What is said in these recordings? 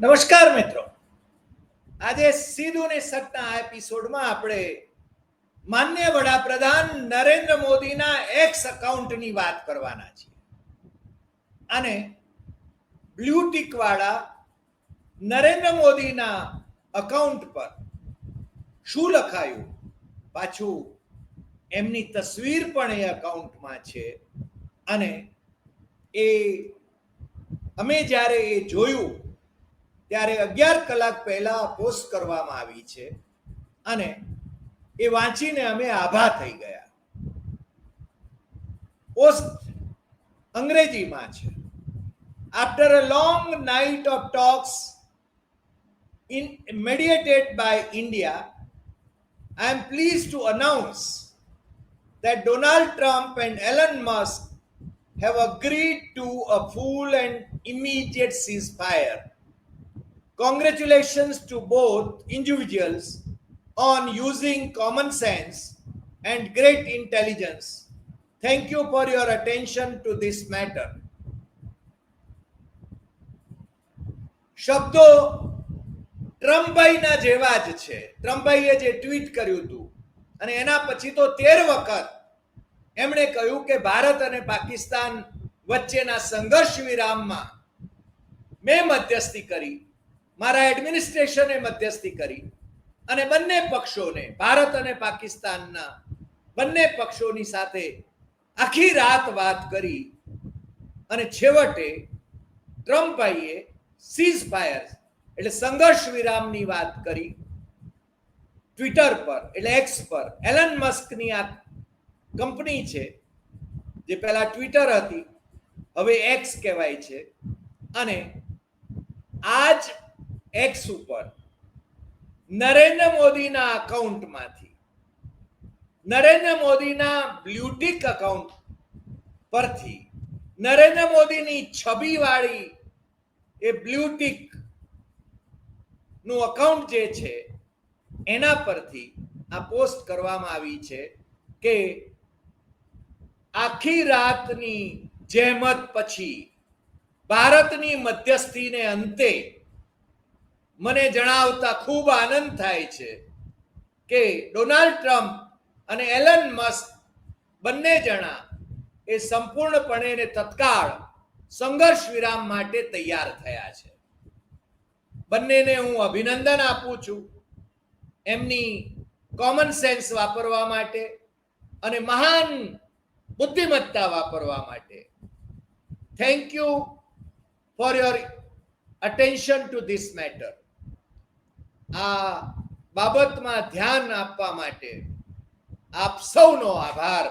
નમસ્કાર મિત્રો. આજે સીધું ને સટના એપિસોડમાં આપણે માન્ય વડાપ્રધાન નરેન્દ્ર મોદીના એક્સ અકાઉન્ટની વાત કરવાના છીએ. અને બ્લુ ટિક વાળા નરેન્દ્ર મોદીના અકાઉન્ટ પર શું લખાયું? પાછું એમની તસવીર પણ એ અકાઉન્ટમાં છે. અને એ અમે જ્યારે એ જોયું ત્યારે અગિયાર કલાક પહેલા પોસ્ટ કરવામાં આવી છે અને એ વાંચીને અમે આભા થઈ ગયા પોસ્ટ અંગ્રેજીમાં છે after a long night of talks in mediated by India, I am pleased to announce that Donald Trump and Elon Musk have agreed to a full and immediate ceasefire. Congratulations to both individuals on using common sense and great intelligence. Thank you for your attention to this matter. શબ્દો ટ્રમ્પભાઈના જેવા જ છે ટ્રમ્પભાઈએ જે tweet કર્યું હતું અને એના પછી તો તેર વખત એમણે કહ્યું કે ભારત અને પાકિસ્તાન વચ્ચેના સંઘર્ષ વિરામમાં મેં મધ્યસ્થી કરી મારા એડમિનિસ્ટ્રેશને મધ્યસ્થી કરી અને બંને પક્ષોને, ભારત અને પાકિસ્તાનના બંને પક્ષોની સાથે આખી રાત વાત કરી અને છેવટે ટ્રમ્પભાઈએ સીઝ ફાયર એટલે સંઘર્ષ વિરામની વાત કરી. ટ્વિટર પર, એટલે એક્સ પર એલન મસ્કની આ કંપની છે, જે પહેલા ટ્વિટર હતી, હવે એક્સ કહેવાય છે. અને આજ એક્સ ઉપર. નરેન્દ્ર મોદીના અકાઉન્ટમાંથી નરેન્દ્ર મોદીના બ્લ્યુટિક અકાઉન્ટ પરથી. નરેન્દ્ર મોદીની છબી વાળી એ બ્લ્યુટિકનું અકાઉન્ટ જે છે, એના પરથી આ પોસ્ટ કરવામાં આવી છે કે આખી રાતની જહેમત પછી ભારતની મધ્યસ્થીને અંતે મને જણાવતા ખૂબ આનંદ થાય છે કે ડોનાલ્ડ ટ્રમ્પ અને એલન મસ્ક બંને જણા એ સંપૂર્ણપણે ને તત્કાળ સંઘર્ષ વિરામ માટે તૈયાર થયા છે. બંનેને હું અભિનંદન આપું છું એમની કોમન સેન્સ વાપરવા માટે અને મહાન બુદ્ધિમત્તા વાપરવા માટે. Thank you for your attention to this matter આ બાબતમાં ધ્યાન આપવા માટે આપ સૌનો આભાર.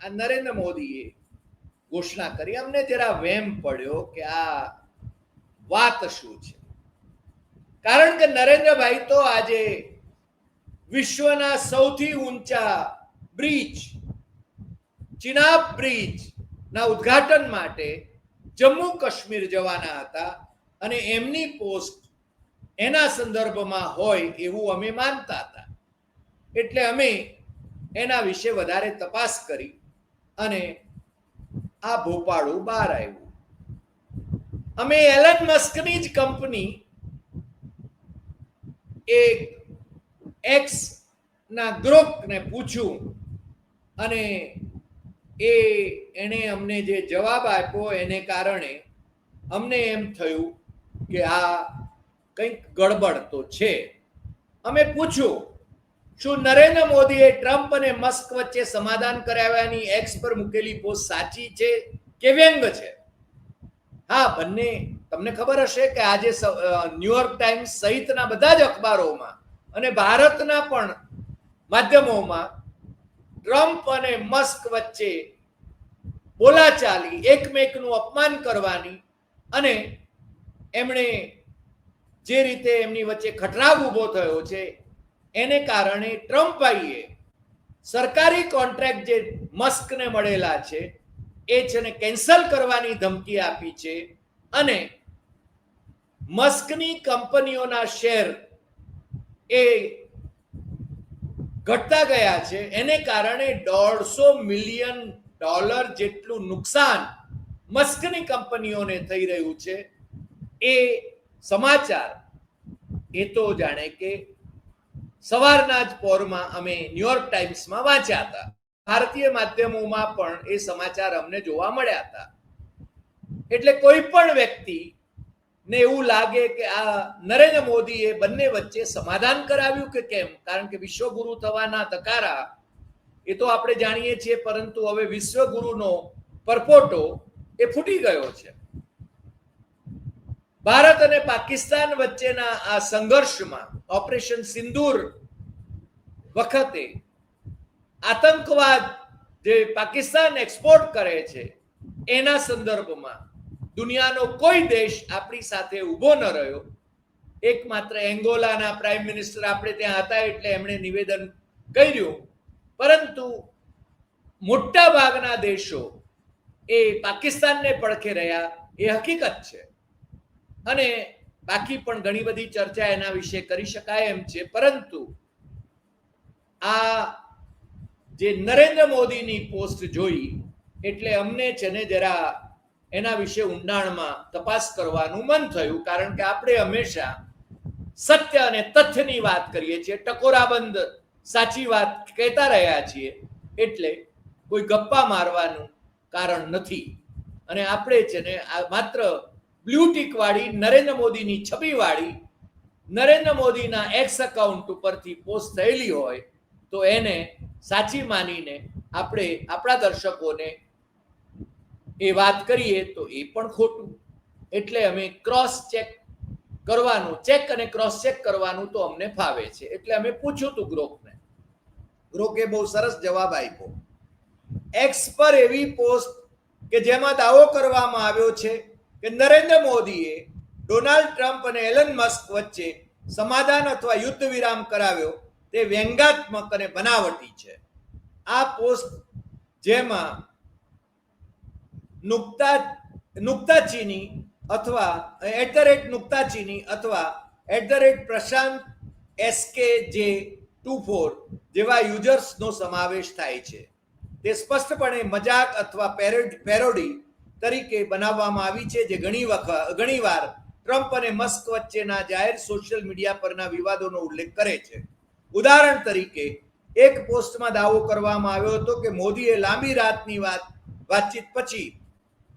આ નરેન્દ્ર મોદીએ ઘોષણા કરી. અમને જરા વેમ પડ્યો કે આ વાત શું છે? કારણ કે નરેન્દ્રભાઈ તો આજે વિશ્વના સૌથી ઊંચા બ્રિજ ચિનાબ બ્રિજ ના ઉદ્ઘાટન માટે જમ્મુ કાશ્મીર જવાના હતા અને એમની પોસ્ટ એના સંદર્ભમાં હોય એવું અમે માનતા હતા. એટલે અમે એના વિશે વધારે તપાસ કરી અને આ ભોપાળું બહાર આવ્યું. અમે એલન મસ્કની જ કંપની એક એક્સ ના ગ્રુપને પૂછ્યું અને એ એણે અમને જે જવાબ આપ્યો એને કારણે અમને એમ થયું કે આ કંઈક ગડબડ તો છે. અમે પૂછ્યું, શું નરેન્દ્ર મોદીએ ટ્રમ્પ અને મસ્ક વચ્ચે સમાધાન કરાવ્યાની એક્સ પર મૂકેલી પોસ્ટ સાચી છે કે વ્યંગ છે? હા, બંને. તમને ખબર હશે કે આજે ન્યુયોર્ક ટાઈમ્સ સહિતના બધા જ અખબારોમાં અને ભારતના પણ માધ્યમોમાં ટ્રમ્પ અને મસ્ક વચ્ચે બોલાચાલી, એકમેકનું અપમાન કરવાની અને એમણે જે રીતે એમની વચ્ચે ખટરાવ ઊભો થયો છે, એને કારણે ટ્રમ્પભાઈએ સરકારી કોન્ટ્રાક્ટ જે મસ્કને મળેલા છે, એ છે કેન્સલ કરવાની ધમકી આપી છે અને મસ્કની કંપનીઓના શેર એ ઘટતા ગયા છે. એને કારણે દોઢસો મિલિયન ડોલર જેટલું નુકસાન મસ્કની કંપનીઓને થઈ રહ્યું છે. એ સમાચાર. એ તો જાણે કે સવારના જ પોરમાં અમે ન્યુયોર્ક ટાઈમ્સમાં વાંચ્યા હતા. ભારતીય માધ્યમોમાં પણ એ સમાચાર અમને જોવા મળ્યા હતા. એટલે કોઈ પણ વ્યક્તિ ને એવું લાગે કે આ નરેન્દ્ર મોદીએ બંને વચ્ચે સમાધાન કરાવ્યું કે કેમ? કારણ કે વિશ્વગુરુ થવાના ધકારા એ તો આપણે જાણીએ છીએ, પરંતુ હવે વિશ્વગુરુનો પરપોટો એ ફૂટી ગયો છે. ભારત અને પાકિસ્તાન વચ્ચેના આ સંઘર્ષમાં ઓપરેશન સિંદૂર વખતે આતંકવાદ જે પાકિસ્તાન એક્સપોર્ટ કરે છે, એના સંદર્ભમાં દુનિયાનો કોઈ દેશ આપણી સાથે ઊભો ન રહ્યો. એકમાત્ર એંગોલાના પ્રાઇમ મિનિસ્ટર આપણે ત્યાં હતા એટલે એમણે નિવેદન કર્યું. પરંતુ મોટા ભાગના દેશો એ પાકિસ્તાનને પડખે રહ્યા, એ હકીકત છે. અને બાકી પણ ઘણી બધી ચર્ચા એના વિશે કરી શકાય એમ છે. પરંતુ આ જે નરેન્દ્ર મોદીની પોસ્ટ જોઈ, એટલે અમને છે ને જરા એના વિશે ઊંડાણમાં તપાસ કરવાનું મન થયું. કારણ કે આપણે હંમેશા સત્ય અને તથ્યની વાત કરીએ છીએ, ટકોરાબંધ સાચી વાત કહેતા રહ્યા છીએ, એટલે કોઈ ગપ્પા મારવાનું કારણ નથી. અને આપણે છે ને આ માત્ર બ્લુ ટીક વાળી નરેન્દ્ર મોદીની છબી વાળી નરેન્દ્ર મોદીના એક્સ અકાઉન્ટ ઉપરથી પોસ્ટ થયેલી હોય તો એને સાચી માનીને આપણે આપણા દર્શકોને એ વાત કરીએ તો એ પણ ખોટું. એટલે અમે ક્રોસ ચેક કરવાનું ચેક અને ક્રોસ ચેક કરવાનું તો અમને ફાવે છે. એટલે અમે પૂછ્યું હતું ગ્રોકને ગ્રોકે બહુ સરસ જવાબ આપ્યો. એક્સ પર એવી પોસ્ટ કે જેમાં દાવો કરવામાં આવ્યો છે કે નરેન્દ્ર મોદીએ ડોનાલ્ડ ટ્રમ્પ અને એલન મસ્ક વચ્ચે સમાધાન અથવા યુદ્ધ વિરામ કરાવ્યો તે વ્યંગાત્મક અને બનાવટી છે. આ પોસ્ટ જેમાં નુકતા નુકતાચીની અથવા એટ ધ રેટ નુકતાચીની અથવા at the rate Prashant S K J two four જેવા યુઝર્સનો સમાવેશ થાય છે. તે સ્પષ્ટપણે મજાક અથવા પેરોડ તરીકે બનાવવામાં આવી છે, જે ઘણી વખત ઘણીવાર ટ્રમ્પ અને મસ્ક વચ્ચેના જાહેર સોશિયલ મીડિયા પરના વિવાદોનો ઉલ્લેખ કરે છે. ઉદાહરણ તરીકે, એક પોસ્ટમાં દાવો કરવામાં આવ્યો હતો કે મોદીએ લાંબી રાતની વાત, વાતચીત પછી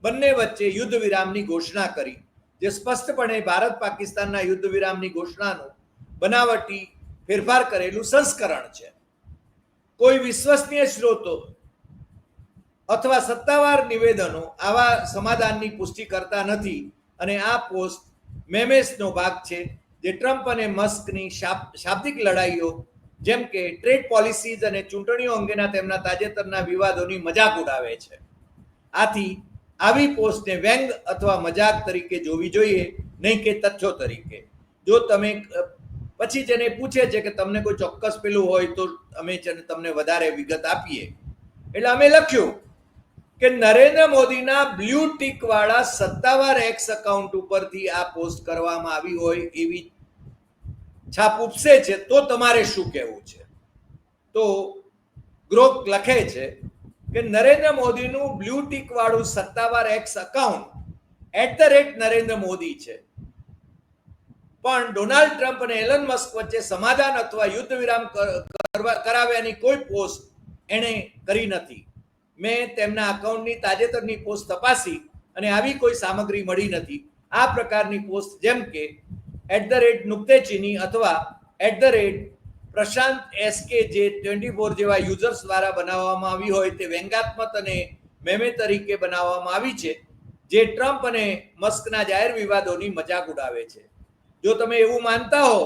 બંને વચ્ચે યુદ્ધ વિરામની ઘોષણા કરી, જે સ્પષ્ટપણે ભારત પાકિસ્તાનના યુદ્ધ વિરામની ઘોષણાનું બનાવટી ફેરફાર કરેલું સંસ્કરણ છે. કોઈ વિશ્વસનીય સ્ત્રોતો અથવા સત્તાવાર નિવેદનો આવા સમાધાનની પુષ્ટિ કરતા નથી. અને આ પોસ્ટ મેમેસનો ભાગ છે, જે ટ્રમ્પ અને મસ્કની શાબ- શાબ્દિક લડાઈઓ, જેમ કે ટ્રેડ પોલિસીઝ અને ચૂંટણીઓ અંગેના તેમના તાજેતરના વિવાદોની મજાક ઉડાવે છે. આથી આવી પોસ્ટને વ્યંગ અથવા મજાક તરીકે જોવી જોઈએ, નહીં કે તથ્યો તરીકે. જો તમે પછી જેને પૂછે છે કે તમને કોઈ ચોક્કસ પેલું હોય તો અમે તમને વધારે વિગત આપીએ. એટલે અમે લખ્યું કે નરેન્દ્ર મોદીના બ્લુ ટીક વાળા સત્તાવાર એક્સ અકાઉન્ટ ઉપરથી આ પોસ્ટ કરવામાં આવી હોય એવી છાપ ઉપસે છે, તો તમારે શું કહેવું છે? તો ગ્રોક લખે છે કે નરેન્દ્ર મોદીનું બ્લુ ટીક વાળું સત્તાવાર X account at the rate Narendra Modi છે. પણ ડોનાલ્ડ ટ્રમ્પ અને એલન મસ્ક વચ્ચે સમાધાન અથવા યુદ્ધ વિરામ કરવા કરાવ્યાની કોઈ પોસ્ટ એણે કરી નથી. મેં તેમના અકાઉન્ટની તાજેતરની પોસ્ટ તપાસી અને આવી કોઈ સામગ્રી મળી નથી. આ પ્રકારની પોસ્ટ જેમ કે એટ ધ રેટ નુક્તેચીની અથવા at the rate Prashant S K J twenty four જેવા યુઝર્સ દ્વારા બનાવવામાં આવી હોય તે વ્યંગાત્મક અને મેમે તરીકે બનાવવામાં આવી છે, જે ટ્રમ્પ અને મસ્કના જાહેર વિવાદોની મજાક ઉડાવે છે. જો તમે એવું માનતા હો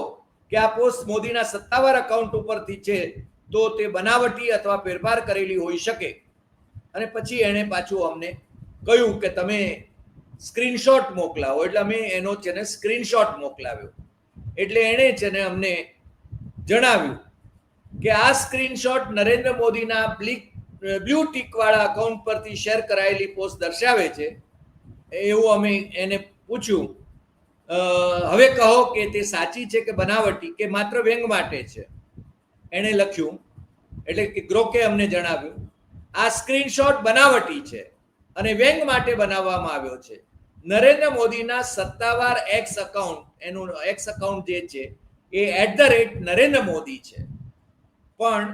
કે આ પોસ્ટ મોદીના સત્તાવાર અકાઉન્ટ ઉપરથી છે, તો તે બનાવટી અથવા ફેરફાર કરેલી હોઈ શકે. અને પછી એણે પાછું અમને કહ્યું કે તમે સ્ક્રીનશોટ મોકલાવો. એટલે અમે એનો છે ને સ્ક્રીનશોટ મોકલાવ્યો. એટલે એણે છે ને અમને જણાવ્યું કે આ સ્ક્રીનશોટ નરેન્દ્ર મોદીના બ્લિક બ્લુ ટીકવાળા અકાઉન્ટ પરથી શેર કરાયેલી પોસ્ટ દર્શાવે છે. એવું અમે એને પૂછ્યું. હવે કહો કે તે સાચી છે કે બનાવટી કે માત્ર વ્યંગ માટે છે? એણે લખ્યું. એટલે કે ગ્રોકે અમને જણાવ્યું આ સ્ક્રીનશોટ બનાવટી છે અને વ્યંગ માટે બનાવવામાં આવ્યો છે. નરેન્દ્ર મોદીના સત્તાવાર એક્સ અકાઉન્ટ એનું એક્સ અકાઉન્ટ જે છે, એ at the rate Narendra Modi છે. પણ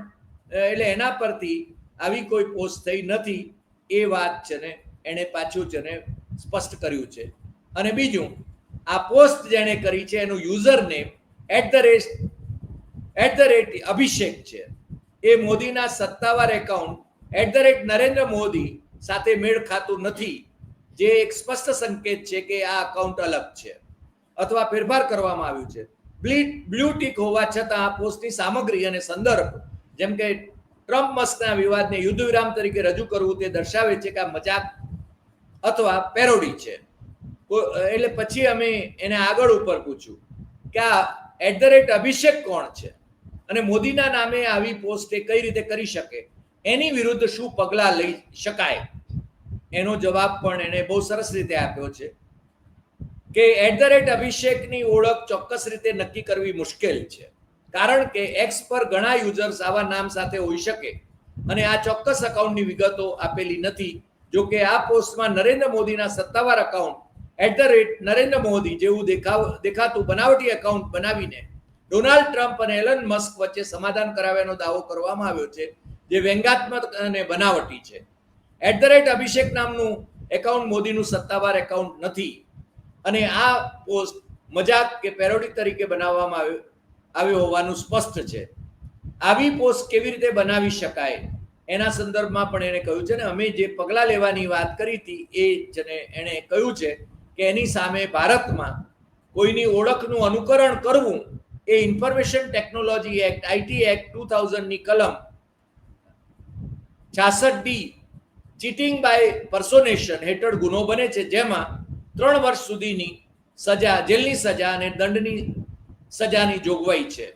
એટલે એના પરથી આવી કોઈ પોસ્ટ થઈ નથી, એ વાત છે ને, એણે પાછું છે ને સ્પષ્ટ કર્યું છે. અને બીજું, આ પોસ્ટ જેણે કરી છે, એનું user name at the rate at the rate Abhishek છે. એ મોદીના સત્તાવાર account at the rate Narendra Modi સાથે મેળ ખાતું નથી, જે એક સ્પષ્ટ સંકેત છે કે આ અકાઉન્ટ અલગ છે. અથવા ફેરફાર કરવામાં આવ્યું છે. બ્લુ ટીક હોવા છતાં આ પોસ્ટની સામગ્રી અને સંદર્ભ, જેમ કે ટ્રમ્પ મસ્કના વિવાદને યુદ્ધ વિરામ તરીકે રજૂ કરવું તે દર્શાવે છે કે આ મજાક અથવા પેરોડી છે. એટલે પછી અમે એને આગળ ઉપર પૂછ્યું કે આ એટ ધ રેટ અભિષેક કોણ છે? અને મોદીના નામે આવી પોસ્ટ એ કઈ રીતે કરી શકે? એની વિરુદ્ધ શું પગલાં લઈ શકાય? એનો જવાબ પણ એને બહુ સરસ રીતે આપ્યો છે કે એટ ધ રેટ અભિષેકની ઓળખ ચોક્કસ રીતે નક્કી કરવી મુશ્કેલ છે. કારણ કે એક્સ પર ઘણા યુઝર્સ આવા નામ સાથે હોઈ શકે અને આ ચોક્કસ અકાઉન્ટની વિગતો આપેલી નથી. જો કે આ પોસ્ટમાં નરેન્દ્ર મોદીના સત્તાવાર account at the rate Narendra Modi જેવું દેખાવ, દેખાતું બનાવટી અકાઉન્ટ બનાવીને ડોનાલ્ડ ટ્રમ્પ અને એલન મસ્ક વચ્ચે સમાધાન કરાવ્યાનો દાવો કરવામાં આવ્યો છે. જે વ્યંગાત્મક અને બનાવટી છે. એટ ધ રેટ અભિષેક નામનું એકાઉન્ટ મોદીનું સત્તાવાર એકાઉન્ટ નથી. અને આ પોસ્ટ મજાક કે પેરોડી તરીકે બનાવવામાં આવ્યો આવ્યો હોવાનું સ્પષ્ટ છે. આવી પોસ્ટ કેવી રીતે બનાવી શકાય? એના સંદર્ભમાં પણ એણે કહ્યું છે ને, અમે જે પગલાં લેવાની વાત કરી હતી એ જ એણે કહ્યું છે કે એની સામે ભારતમાં કોઈની ઓળખનું અનુકરણ કરવું એ information technology act IT act two થાઉઝન્ડની કલમ છાસઠ ડી ચીટિંગ બાય પર્સોનેશન હેઠળ ગુનો બને છે, જેમાં ત્રણ વર્ષ સુધીની સજા, જેલની સજા અને દંડની સજાની જોગવાઈ છે.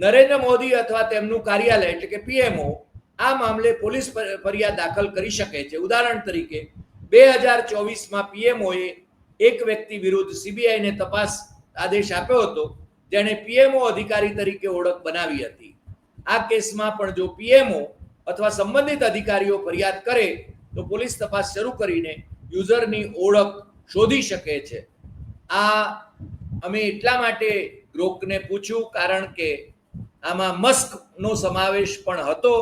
નરેન્દ્ર મોદી અથવા તેમનું કાર્યાલય એટલે કે પીએમઓ આ મામલે પોલીસ ફરિયાદ દાખલ કરી શકે છે. ઉદાહરણ તરીકે, બે હજાર ચોવીસમાં પીએમઓએ એક વ્યક્તિ વિરુદ્ધ સીબીઆઈને તપાસ આદેશ આપ્યો હતો, જેણે પીએમઓ અધિકારી તરીકે ઓળખ બનાવી હતી. આ કેસમાં પણ જો પીએમઓ અથવા સંબંધિત અધિકારીઓ ફરિયાદ કરે તો પોલીસ તપાસ શરૂ કરીને યુઝરની ઓળખ શોધી શકે છે. આ અમે એટલા માટે ગ્રોકને પૂછ્યું કારણ કે આમાં મસ્કનો સમાવેશ પણ હતો,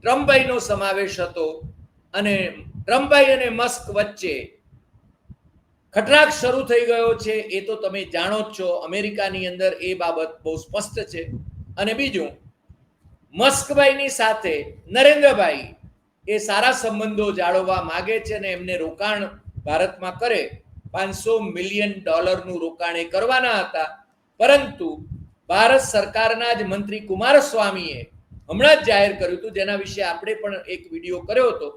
ટ્રમ્પભાઈનો સમાવેશ હતો અને ટ્રમ્પભાઈ અને મસ્ક વચ્ચે ખટરાક શરૂ થઈ ગયો છે, એ તો તમે જાણો જ છો. અમેરિકાની અંદર એ બાબત બહુ સ્પષ્ટ છે. અને બીજું મસ્કભાઈની સાથે નરેન્દ્રભાઈ એ સારા સંબંધો જાળવવા માગે છે અને એમને રોકાણ ભારતમાં કરે. પાંચસો મિલિયન ડોલરનું રોકાણ એ કરવાના હતા. પરંતુ ભારત સરકારના જ મંત્રી કુમારસ્વામીએ હમણાં જ જાહેર કર્યું હતું, જેના વિશે આપણે પણ એક વીડિયો કર્યો હતો.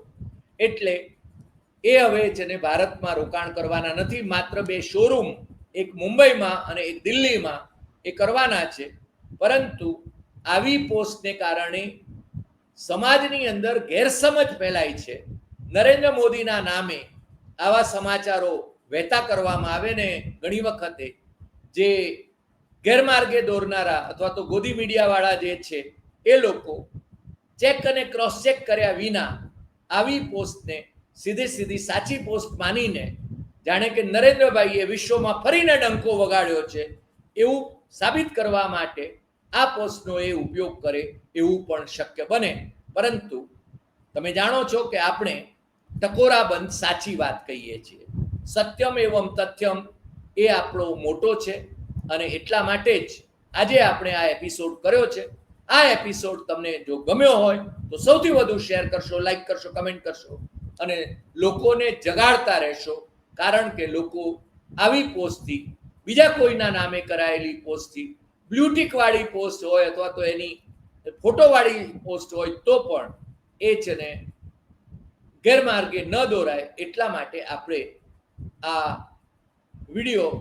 એટલે એ હવે જેને ભારતમાં રોકાણ કરવાના નથી, માત્ર બે શોરૂમ એક મુંબઈમાં અને એક દિલ્હીમાં, એ કરવાના છે. પરંતુ આવી પોસ્ટને કારણે સમાજની અંદર ગેરસમજ ફેલાય છે. નરેન્દ્ર મોદીના નામે આવા સમાચારો વહેતા કરવામાં આવે ને ઘણી વખતે જે ગેરમાર્ગે દોરનારા અથવા તો ગોદી મીડિયાવાળા જે છે, એ લોકો ચેક અને ક્રોસ ચેક કર્યા વિના આવી પોસ્ટને સીધી સીધી સાચી પોસ્ટ માનીને જાણે કે નરેન્દ્રભાઈએ વિશ્વમાં ફરીને ડંકો વગાડ્યો છે એવું સાબિત કરવા માટે આ પોસ્ટનો એ ઉપયોગ કરે એવું પણ શક્ય બને. પરંતુ તમે જાણો છો કે આપણે ટકોરાબંધ સાચી વાત કહીએ છીએ. સત્યમ એવમ તથ્યમ એ આપણો મોટો છે અને એટલા માટે જ આજે આપણે આ એપિસોડ કર્યો છે. આ એપિસોડ તમને જો ગમ્યો હોય તો સૌથી વધુ શેર કરશો લાઈક કરશો કમેન્ટ કરશો અને લોકોને જગાડતા રહેશો. કારણ કે લોકો આવી પોસ્ટથી બીજા કોઈના નામે કરાયેલી પોસ્ટથી બ્લુટિક વાળી પોસ્ટ હોય અથવા તો એની ફોટો વાળી પોસ્ટ હોય તો પણ એ છે ને ગેરમાર્ગે ન દોરાય એટલા માટે આપણે આ વીડિયો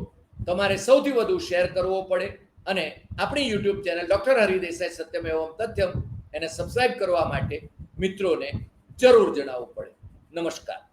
તમારે સૌથી વધુ શેર કરવો પડે અને આપણી યુટ્યુબ ચેનલ ડૉક્ટર હરિદેસાઈ સત્યમ એવમ તથ્યમ એને સબસ્ક્રાઈબ કરવા માટે મિત્રોને જરૂર જણાવવું પડે. નમસ્કાર.